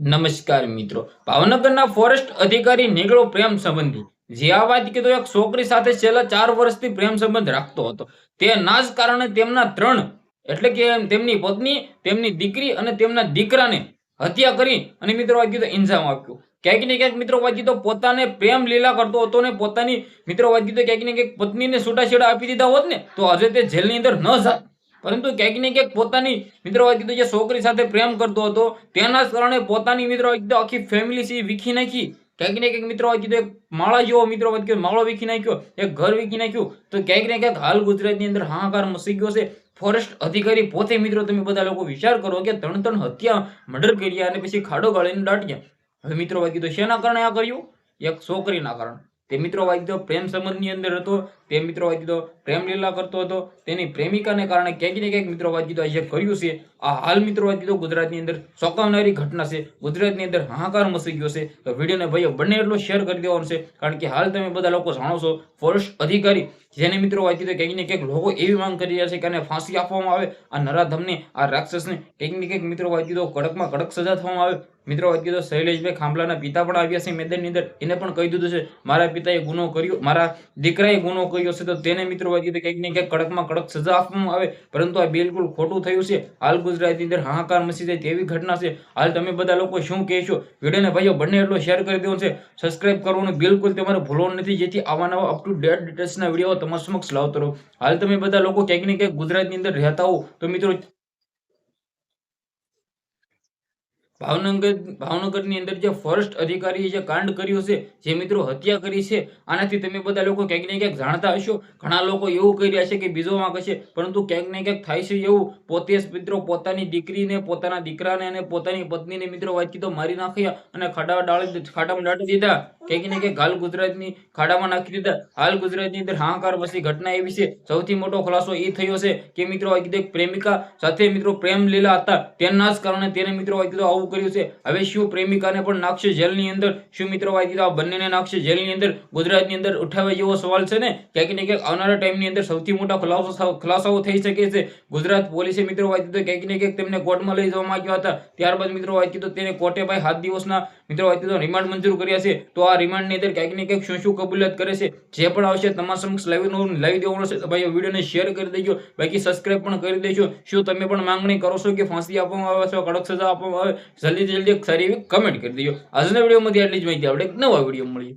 નમસ્કાર મિત્રો. ભાવનગરના ફોરેસ્ટ અધિકારી નીકળો પ્રેમ સંબંધી. જે આ વાત કીધો, એક છોકરી સાથે છેલ્લા ચાર વર્ષથી પ્રેમ સંબંધ રાખતો હતો. તે ના જ કારણે તેમના ત્રણ, એટલે કે તેમની પત્ની, તેમની દીકરી અને તેમના દીકરાને હત્યા કરી અને મિત્રો વાત કીધો ઇન્જામ આપ્યું. ક્યાંક ને ક્યાંક મિત્રો વાત કીધો પોતાને પ્રેમ લીલા કરતો હતો ને પોતાની, મિત્રો વાત કીધો ક્યાંક ને ક્યાંક પત્નીને છૂટાછેડા આપી દીધા હોત ને, તો આજે તે જેલની અંદર ન જાત પરંતુ ક્યાંક ને ક્યાંક પોતાની મિત્રો વાત કીધું જે છોકરી સાથે પ્રેમ કરતો હતો, તેના કારણે પોતાની મિત્રો વાત કીધું આખી ફેમિલી સી વીખી નાખી. ક્યાંક ને ક્યાંક મિત્રો વાત કીધું, એક માળા જેવો મિત્રો વાત કીધું માળો વીખી નાખ્યો, એક ઘર વીખી નાખ્યું. તો ક્યાંક ને ક્યાંક હાલ ગુજરાતની અંદર હાહાકાર મસી ગયો છે. ફોરેસ્ટ અધિકારી પોતે મિત્રો તમે બધા લોકો વિચાર કરો કે ત્રણ ત્રણ હત્યા મર્ડર કર્યા અને પછી ખાડો ગાળીને દાટ્યા. હવે મિત્રો કીધું, શેના કારણે આ કર્યું? એક છોકરીના કારણે. તે મિત્રો વાત પ્રેમ સંબંધની અંદર હતો, તે મિત્રો કીધો પ્રેમ લીલા કરતો હતો, તેની પ્રેમિકાને કારણે ક્યાંક ને ક્યાંક મિત્રો કીધો આજે કર્યું છે, આ હાલ મિત્રો કીધો ગુજરાતની અંદર ચોંકાવનારી ઘટના છે, ગુજરાતની અંદર હાહાકાર મસી ગયો છે. તો વિડીયોને ભાઈઓ બંને એટલો શેર કરી દેવાનો છે, કારણ કે હાલ તમે બધા લોકો જાણો છો ફોરેસ્ટ અધિકારી જેને મિત્રો વાત કીધો કંઈક ને કંઈક લોકો એવી માંગ કરી રહ્યા છે કે આને ફાંસી આપવામાં આવે, આ નરાધમને, આ રાક્ષસને કંઈક ને ક્યાંક મિત્રો વાત કીધો કડકમાં કડક સજા થવામાં આવે. મિત્રો વાત કીધો શૈલેષભાઈ ખાંભલાના પિતા પણ આવ્યા છે મેદાનની અંદર. એને પણ કહી દીધું છે, મારા પિતાએ ગુનો કર્યો, મારા દીકરાએ ગુનો કર્યો છે. તો તેને મિત્રો વાત કીધું કંઈક ને કંઈક કડકમાં કડક સજા આપવામાં આવે. પરંતુ આ બિલકુલ ખોટું થયું છે. હાલ ગુજરાતની અંદર હાહાકાર મચી જાય તેવી ઘટના છે. હાલ તમે બધા લોકો શું કહેશો વિડીયોને ભાઈઓ બંને એટલો શેર કરી દેવો છે. સબસ્ક્રાઇબ કરવાનું બિલકુલ તમારે ભૂલવાનું નથી. જેથી આવા નવા અપ ટુ ડેટ ડિટેલ્સના વીડિયો તમારા સમક્ષ લાવતો રહો. હાલ તમે બધા લોકો ક્યાંક ને ક્યાંક ગુજરાતની અંદર રહેતા હો તો મિત્રો ભાવનગર, ભાવનગરની અંદર જે ફોરેસ્ટ અધિકારીએ જે કાંડ કર્યું છે, જે મિત્રો હત્યા કરી છે, આનાથી તમે બધા લોકો ક્યાંક ને ક્યાંક જાણતા હશો. ઘણા લોકો એવું કહી રહ્યા છે કે બીજો વાંક હશે પરંતુ ક્યાંક ને ક્યાંક થાય છે એવું. પોતે મિત્રો પોતાની દીકરીને, પોતાના દીકરાને અને પોતાની પત્નીને મિત્રો વાતચીતો મારી નાખ્યા અને ખાડા ખાડામાં દાટી દીધા. ક્યાંક ને ક્યાંક હાલ ગુજરાતની ખાડામાં નાખી દીધા. હાલ ગુજરાતની અંદર હાહાકાર વસી ઘટના એવી છે. સૌથી મોટો ખુલાસો એ થયો છે કે મિત્રો પ્રેમિકા સાથે મિત્રો પ્રેમ લીલા હતા. તેના જ કારણે તેને મિત્રો આવું કર્યું છે. હવે શું પ્રેમિકાને પણ નાખશે જેલની અંદર? શું મિત્રો આ બંનેને નાખશે જેલની અંદર? ગુજરાતની અંદર ઉઠાવે જેવો સવાલ છે ને? ક્યાંક ને ક્યાંક આવનારા ટાઈમની અંદર સૌથી મોટા ખુલાસો ખુલાસાઓ થઈ શકે છે. ગુજરાત પોલીસે મિત્રો કીધું ક્યાંક ને ક્યાંક તેમને કોર્ટમાં લઈ જવામાં આવ્યા હતા. ત્યારબાદ મિત્રો કીધું તેને કોર્ટે ભાઈ સાત દિવસના મિત્રો કીધું રિમાન્ડ મંજૂર કર્યા છે. તો આ રિમાન્ડની અંદર ક્યાંક ને ક્યાંક શું શું કબૂલત કરે છે, જે પણ આવશે તમારા સમક્ષ લાવી લાવી દેવાનો છે, તો ભાઈ વિડીયોને શેર કરી દેજો, બાકી સબસ્ક્રાઈબ પણ કરી દેજો. શું તમે પણ માંગણી કરો છો કે ફાંસી આપવામાં આવે છે કડક સજા આપવામાં આવે જલ્દી જલ્દી સારી એવી કમેન્ટ કરી દેજો. આજના વિડીયોમાંથી આટલી જ માહિતી, આપણે એક નવા વીડિયો મળીએ.